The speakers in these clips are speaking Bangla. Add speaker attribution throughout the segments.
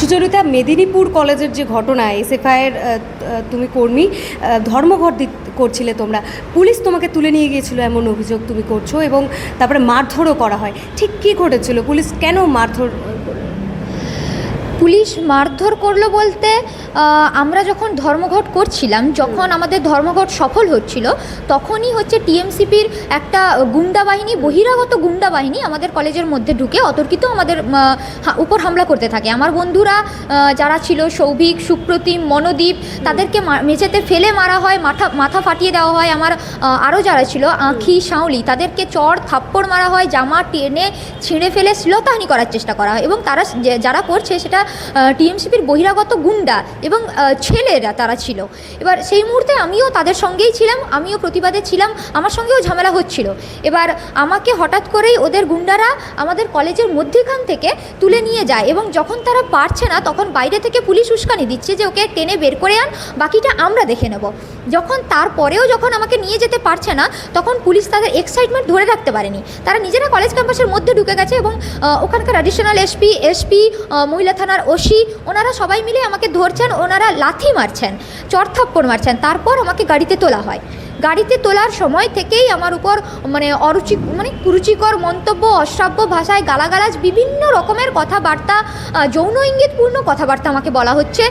Speaker 1: সুচরিতা, মেদিনীপুর কলেজের যে ঘটনা, এসএফআইয়ের তুমি কর্মী ধর্মঘট করছিলে তোমরা পুলিশ তোমাকে তুলে নিয়ে গিয়েছিল এমন অভিযোগ তুমি করছ এবং তারপরে মারধরও করা হয় ঠিক কী ঘটেছিল পুলিশ কেন মারধর?
Speaker 2: পুলিশ মারধর করল বলতে আমরা যখন ধর্মঘট করছিলাম, যখন আমাদের ধর্মঘট সফল হচ্ছিল, তখনই হচ্ছে টিএমসিপির একটা গুন্ডা বাহিনী, বহিরাগত গুন্ডা বাহিনী আমাদের কলেজের মধ্যে ঢুকে অতর্কিত আমাদের উপর হামলা করতে থাকে। আমার বন্ধুরা যারা ছিল, সৌভিক, সুপ্রতিম, মনোদীপ, তাদেরকে মেঝেতে ফেলে মারা হয়, মাথা মাথা ফাটিয়ে দেওয়া হয়। আমার আরও যারা ছিল, আঁখি, শাওলি, তাদেরকে চড় থাপ্পড় মারা হয়, জামা টেনে, ছিঁড়ে ফেলে শ্লীলতাহানি করার চেষ্টা করা হয়। এবং তারা যারা করছে, সেটা টিএমসিপির বহিরাগত গুন্ডা এবং ছেলেরা তারা ছিল। এবার সেই মুহূর্তে আমিও তাদের সঙ্গেই ছিলাম, আমিও প্রতিবাদে ছিলাম, আমার সঙ্গেও ঝামেলা হচ্ছিল। এবার আমাকে হঠাৎ করেই ওদের গুন্ডারা আমাদের কলেজের মধ্যেখান থেকে তুলে নিয়ে যায় এবং যখন তারা পারছে না, তখন বাইরে থেকে পুলিশ উস্কানি দিচ্ছে যে, ওকে, টেনে বের করে আন, বাকিটা আমরা দেখে নেব। যখন তারপরেও যখন আমাকে নিয়ে যেতে পারছে না, তখন পুলিশ তাদের এক্সাইটমেন্ট ধরে রাখতে পারেনি। তারা নিজেরা কলেজ ক্যাম্পাসের মধ্যে ঢুকে গেছে এবং ওখানকার অ্যাডিশনাল এসপি এসপি মহিলা থানার ওসি, ওনারা সবাই মিলে আমাকে ধরছেন, ওনারা লাথি মারছেন চড়থাপ্পড় মারছেন। তারপর আমাকে গাড়িতে তোলা হয়। গাড়িতে তোলার সময় থেকেই আমার উপর মানে অরুচি মানে কুরুচিকর মন্তব্য, অশ্রাব্য ভাষায় গালাগালাজ, বিভিন্ন রকমের কথাবার্তা যৌন ইঙ্গিতপূর্ণ কথাবার্তা আমাকে বলা হচ্ছে।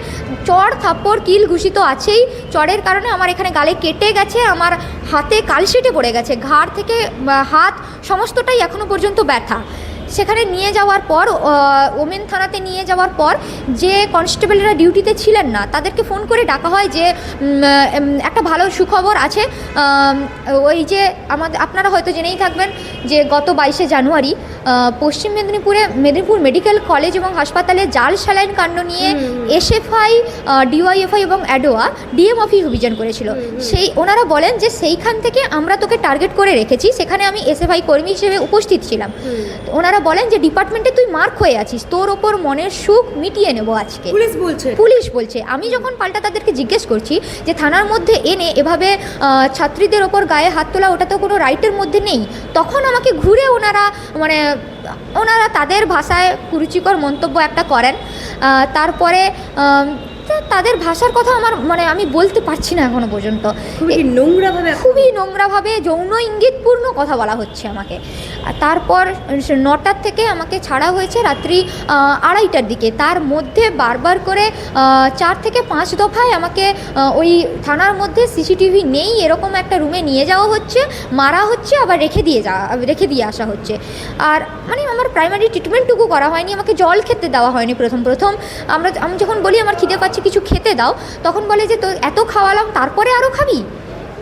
Speaker 2: চড় থাপ্পড়, কিল ঘুষিত আছেই। চড়ের কারণে আমার এখানে গালে কেটে গেছে, আমার হাতে কালশিটে পড়ে গেছে। ঘাড় থেকে হাত সমস্তটাই এখনও পর্যন্ত ব্যথা। সেখানে নিয়ে যাওয়ার পর ওমেন থানাতে নিয়ে যাওয়ার পর যে কনস্টেবলরা ডিউটিতে ছিলেন না, তাদেরকে ফোন করে ডাকা হয় যে একটা ভালো সুখবর আছে। ওই যে আমাদের, আপনারা হয়তো জেনেই থাকবেন যে গত বাইশে জানুয়ারি পশ্চিম মেদিনীপুরে মেদিনীপুর মেডিকেল কলেজ এবং হাসপাতালে জাল স্যালাইন কাণ্ড নিয়ে এসএফআই ডিওয়াইএফআই এবং অ্যাডোয়া ডিএম অফিস অভিযান করেছিল। সেই ওনারা বলেন যে সেইখান থেকে আমরা তোকে টার্গেট করে রেখেছি সেখানে আমি এসএফআই কর্মী হিসেবে উপস্থিত ছিলাম। ওনারা বলেন যে ডিপার্টমেন্টে তুই মার্ক হয়ে আছিস তোর ওপর মনের সুখ মিটিয়ে নেব আজকে।
Speaker 1: পুলিশ বলছে।
Speaker 2: পুলিশ বলছে। আমি যখন পাল্টা তাদেরকে জিজ্ঞেস করছি যে থানার মধ্যে এনে এভাবে ছাত্রীদের ওপর গায়ে হাত তোলা ওটা তো কোনো রাইটের মধ্যে নেই তখন আমাকে ঘুরে ওনারা মানে ওনারা তাদের ভাষায় কুরুচিকর মন্তব্য একটা করেন। তারপরে তাদের ভাষার কথা আমার মানে আমি বলতে পারছি না এখনও পর্যন্ত।
Speaker 1: খুবই নোংরাভাবে
Speaker 2: খুবই নোংরাভাবে যৌন ইঙ্গিতপূর্ণ কথা বলা হচ্ছে আমাকে। আর তারপর নটার থেকে আমাকে ছাড়া হয়েছে রাত্রি আড়াইটার দিকে। তার মধ্যে বারবার করে চার থেকে পাঁচ দফায় আমাকে ওই থানার মধ্যে সিসিটিভি নেই এরকম একটা রুমে নিয়ে যাওয়া হচ্ছে মারা হচ্ছে আবার রেখে দিয়ে যাওয়া রেখে দিয়ে আসা হচ্ছে। আর মানে আমার প্রাইমারি ট্রিটমেন্টটুকু করা হয়নি আমাকে জল খেতে দেওয়া হয়নি প্রথম প্রথম। আমরা আমি যখন বলি আমার খিদে পাচ্ছে কিছু খেতে দাও তখন বলে যে তো এত খাওয়ালাম তারপরে আরও খাবি?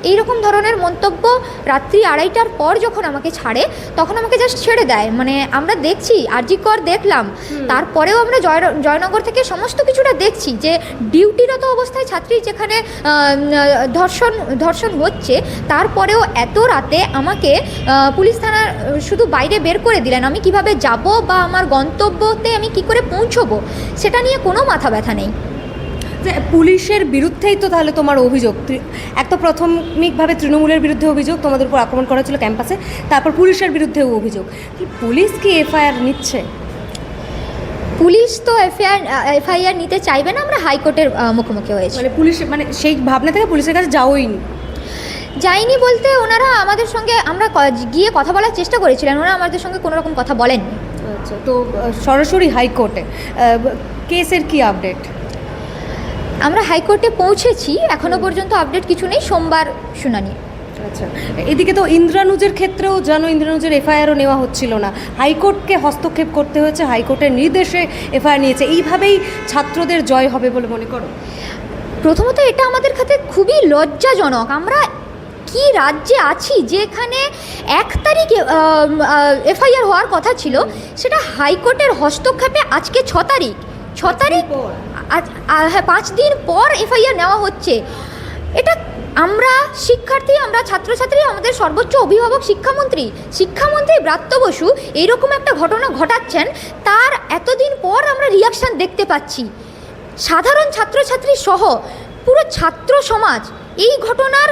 Speaker 2: এই রকম ধরনের মন্তব্য রাত্রি আড়াইটার পর যখন আমাকে ছাড়ে তখন আমাকে জাস্ট ছেড়ে দেয়। মানে আমরা দেখছি আরজি কর দেখলাম। তারপরেও আমরা জয় জয়নগর থেকে সমস্ত কিছুটা দেখছি যে ডিউটিরত অবস্থায় ছাত্রী যেখানে ধর্ষণ ধর্ষণ হচ্ছে তারপরেও এত রাতে আমাকে পুলিশ থানার শুধু বাইরে বের করে দিলেন। আমি কীভাবে যাব বা আমার গন্তব্যতে আমি কি করে পৌঁছবো সেটা নিয়ে কোনো মাথা ব্যথা নেই।
Speaker 1: যে পুলিশের বিরুদ্ধেই তো তাহলে তোমার অভিযোগ। এক তো প্রাথমিকভাবে তৃণমূলের বিরুদ্ধে অভিযোগ তোমাদের উপর আক্রমণ করা ছিল ক্যাম্পাসে তারপর পুলিশের বিরুদ্ধেও অভিযোগ। কি পুলিশ কি এফআইআর নিচ্ছে?
Speaker 2: পুলিশ তো এফআইআর এফআইআর নিতে চাইবে না আমরা হাইকোর্টের মুখোমুখি হয়েছি।
Speaker 1: মানে পুলিশ মানে সেই ভাবনা থেকে পুলিশের কাছে যাওই নি
Speaker 2: যাইনি বলতে ওনারা আমাদের সঙ্গে আমরা গিয়ে কথা বলার চেষ্টা করেছিলেন ওনারা আমাদের সঙ্গে কোনো রকম কথা বলেননি।
Speaker 1: আচ্ছা তো সরাসরি হাইকোর্টে কেসের কি আপডেট?
Speaker 2: আমরা হাইকোর্টে পৌঁছেছি এখনও পর্যন্ত আপডেট কিছু নেই সোমবার শুনানি।
Speaker 1: আচ্ছা এদিকে তো ইন্দ্রানুজের ক্ষেত্রেও যেন ইন্দ্রানুজের এফআইআরও নেওয়া হচ্ছিল না। হাইকোর্টকে হস্তক্ষেপ করতে হয়েছে হাইকোর্টের নির্দেশে এফআইআর নিয়েছে। এইভাবেই ছাত্রদের জয় হবে বলে মনে করো?
Speaker 2: প্রথমত এটা আমাদের কাছে খুবই লজ্জাজনক। আমরা কি রাজ্যে আছি যেখানে এক তারিখে এফআইআর হওয়ার কথা ছিল সেটা হাইকোর্টের হস্তক্ষেপে আজকে ছ তারিখ। ছ তারিখ। আজ- হ্যাঁ পাঁচ দিন পর এফআইআর নেওয়া হচ্ছে এটা আমরা শিক্ষার্থী, আমরা ছাত্রছাত্রী, আমাদের সর্বোচ্চ অভিভাবক শিক্ষামন্ত্রী শিক্ষামন্ত্রী ব্রাত্য বসু এইরকম একটা ঘটনা ঘটাচ্ছেন, তার এতদিন পর আমরা রিয়াকশান দেখতে পাচ্ছি সাধারণ ছাত্রছাত্রী সহ পুরো ছাত্র সমাজ এই ঘটনার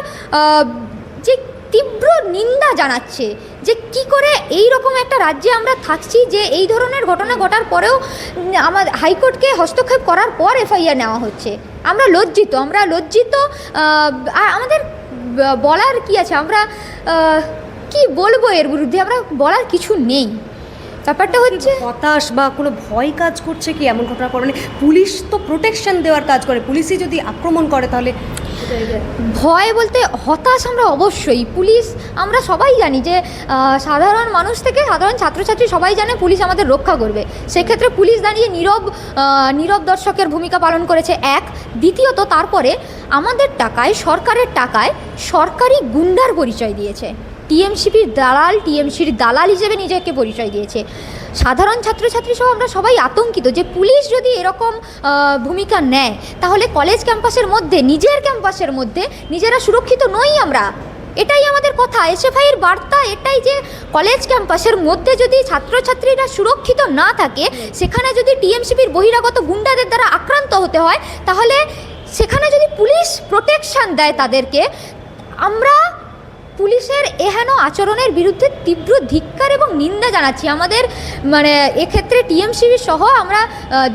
Speaker 2: যে তীব্র নিন্দা জানাচ্ছে যে কি করে এই রকম একটা রাজ্যে আমরা থাকছি যে এই ধরনের ঘটনা ঘটার পরেও আমার হাইকোর্টকে হস্তক্ষেপ করার পর এফআইআর নেওয়া হচ্ছে। আমরা লজ্জিত আমরা লজ্জিত আর আমাদের বলার কি আছে? আমরা কি বলব এর বিরুদ্ধে? আমরা বলার কিছু নেই। ব্যাপারটা হচ্ছে
Speaker 1: হতাশ বা কোনো ভয় কাজ করছে কি? এমন ঘটনা পর মানে পুলিশ তো প্রোটেকশন দেওয়ার কাজ করে। পুলিশই যদি আক্রমণ করে তাহলে
Speaker 2: ভয় বলতে হতাশ আমরা অবশ্যই। পুলিশ, আমরা সবাই জানি যে সাধারণ মানুষ থেকে সাধারণ ছাত্রছাত্রী সবাই জানে পুলিশ আমাদের রক্ষা করবে। সেক্ষেত্রে পুলিশ দাঁড়িয়ে নীরব নীরব দর্শকের ভূমিকা পালন করেছে এক। দ্বিতীয়ত, তারপরে আমাদের টাকায়, সরকারের টাকায় সরকারি গুন্ডার পরিচয় দিয়েছে। টিএমসিপির দালাল, টিএমসির দালাল হিসেবে নিজেকে পরিচয় দিয়েছে। সাধারণ ছাত্রছাত্রী সহ আমরা সবাই আতঙ্কিত যে পুলিশ যদি এরকম ভূমিকা নেয়, তাহলে কলেজ ক্যাম্পাসের মধ্যে, নিজের ক্যাম্পাসের মধ্যে নিজেরা সুরক্ষিত নই আমরা। এটাই আমাদের কথা। এসএফআইয়ের বার্তা এটাই যে কলেজ ক্যাম্পাসের মধ্যে যদি ছাত্রছাত্রীরা সুরক্ষিত না থাকে, সেখানে যদি টিএমসিপির বহিরাগত গুন্ডাদের দ্বারা আক্রান্ত হতে হয়, তাহলে সেখানে যদি পুলিশ প্রোটেকশান দেয় তাদেরকে, আমরা পুলিশের এহেন আচরণের বিরুদ্ধে তীব্র ধিক্কার এবং নিন্দা জানাচ্ছি। আমাদের মানে এক্ষেত্রে টিএমসিবি সহ আমরা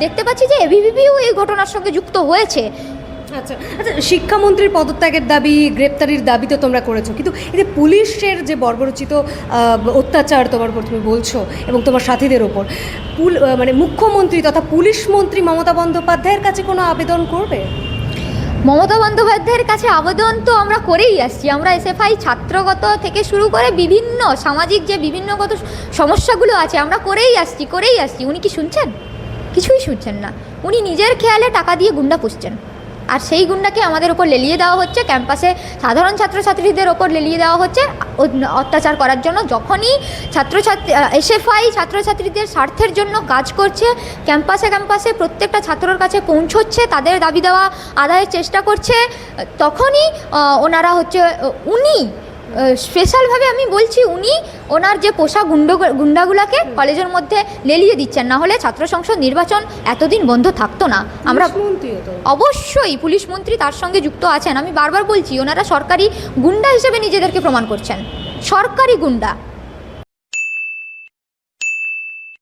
Speaker 2: দেখতে পাচ্ছি যে এবিভিপিও এই ঘটনার সঙ্গে যুক্ত হয়েছে।
Speaker 1: আচ্ছা আচ্ছা শিক্ষামন্ত্রীর পদত্যাগের দাবি, গ্রেপ্তারির দাবি তো তোমরা করেছ। কিন্তু এই যে পুলিশের যে বর্বরচিত অত্যাচার তোমার উপর তুমি বলছো এবং তোমার সাথীদের ওপর মানে মুখ্যমন্ত্রী তথা পুলিশ মন্ত্রী মমতা বন্দ্যোপাধ্যায়ের কাছে কোনো আবেদন করবে?
Speaker 2: মমতা বন্দ্যোপাধ্যায়ের কাছে আবেদন তো আমরা করেই আসছি। আমরা এসএফআই ছাত্রগত থেকে শুরু করে বিভিন্ন সামাজিক যে বিভিন্নগত সমস্যাগুলো আছে, আমরা করেই আসছি করেই আসছি। উনি কি শুনছেন? কিছুই শুনছেন না। উনি নিজের খেয়ালে টাকা দিয়ে গুন্ডা পুষছেন। আর সেই গুন্ডাকে আমাদের ওপর লেলিয়ে দেওয়া হচ্ছে। ক্যাম্পাসে সাধারণ ছাত্রছাত্রীদের ওপর লেলিয়ে দেওয়া হচ্ছে। অত্যাচার করার জন্য যখনই ছাত্রছাত্রী এসএফআই ছাত্রছাত্রীদের স্বার্থের জন্য কাজ করছে, ক্যাম্পাসে ক্যাম্পাসে প্রত্যেকটা ছাত্রর কাছে পৌঁছচ্ছে, তাদের দাবি দেওয়া, আদায়ের চেষ্টা করছে, তখনই ওনারা হচ্ছে, উনি স্পেশালভাবে আমি বলছি উনি ওনার যে পোষা গুন্ড গুন্ডাগুলাকে কলেজের মধ্যে লেলিয়ে দিচ্ছেন না হলে ছাত্র সংসদ নির্বাচন এতদিন বন্ধ থাকতো না। আমরা অবশ্যই পুলিশ মন্ত্রী তার সঙ্গে যুক্ত আছেন। আমি বারবার বলছি ওনারা সরকারি গুন্ডা হিসেবে নিজেদেরকে প্রমাণ করছেন। সরকারি গুন্ডা।